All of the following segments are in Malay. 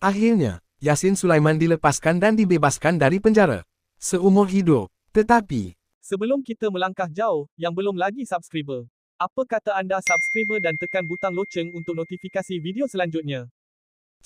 Akhirnya, Yasin Sulaiman dilepaskan dan dibebaskan dari penjara. Seumur hidup. Tetapi, Sebelum kita melangkah jauh, yang belum lagi subscriber. Apa kata anda subscriber dan tekan butang loceng untuk notifikasi video selanjutnya?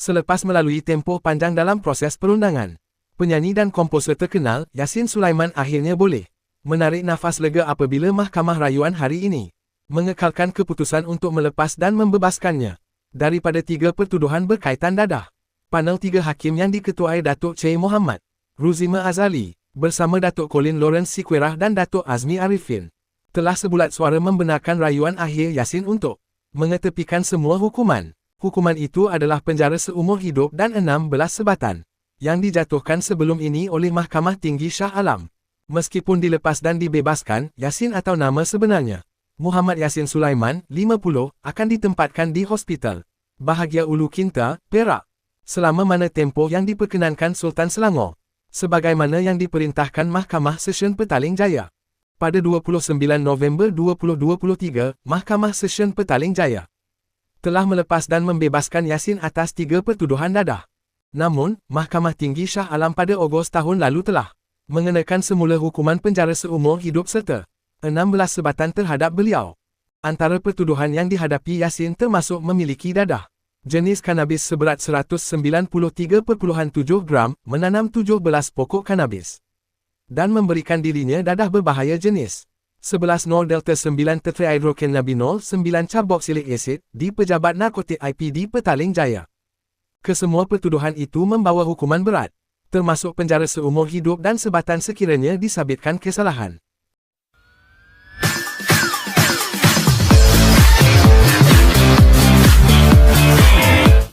selepas melalui tempoh panjang dalam proses perundangan, penyanyi dan komposer terkenal Yasin Sulaiman akhirnya boleh menarik nafas lega apabila Mahkamah Rayuan hari ini mengekalkan keputusan untuk melepas dan membebaskannya daripada tiga pertuduhan berkaitan dadah. Panel tiga hakim yang diketuai Datuk Cey Muhammad, Ruzima Azali, bersama Datuk Colin Lawrence Sikwirah dan Datuk Azmi Arifin, telah sebulat suara membenarkan rayuan akhir Yasin untuk mengetepikan semua hukuman. Hukuman itu adalah penjara seumur hidup dan 16 sebatan yang dijatuhkan sebelum ini oleh Mahkamah Tinggi Shah Alam. Meskipun dilepas dan dibebaskan, Yasin atau nama sebenarnya, Muhammad Yasin Sulaiman, 50, akan ditempatkan di hospital. Bahagia Ulu Kinta, Perak. Selama mana tempoh yang diperkenankan Sultan Selangor sebagaimana yang diperintahkan Mahkamah Session Petaling Jaya. Pada 29 November 2023, Mahkamah Session Petaling Jaya telah melepas dan membebaskan Yasin atas tiga pertuduhan dadah. Namun, Mahkamah Tinggi Shah Alam pada Ogos tahun lalu telah mengenakan semula hukuman penjara seumur hidup serta 16 sebatan terhadap beliau. Antara pertuduhan yang dihadapi Yasin termasuk memiliki dadah jenis kanabis seberat 193.7 gram, menanam 17 pokok kanabis. Dan memberikan dirinya dadah berbahaya jenis 11 delta 9 tetrahydrocannabinol 9 carboxylic acid di pejabat narkotik IPD Petaling Jaya. Kesemua pertuduhan itu membawa hukuman berat, termasuk penjara seumur hidup dan sebatan sekiranya disabitkan kesalahan.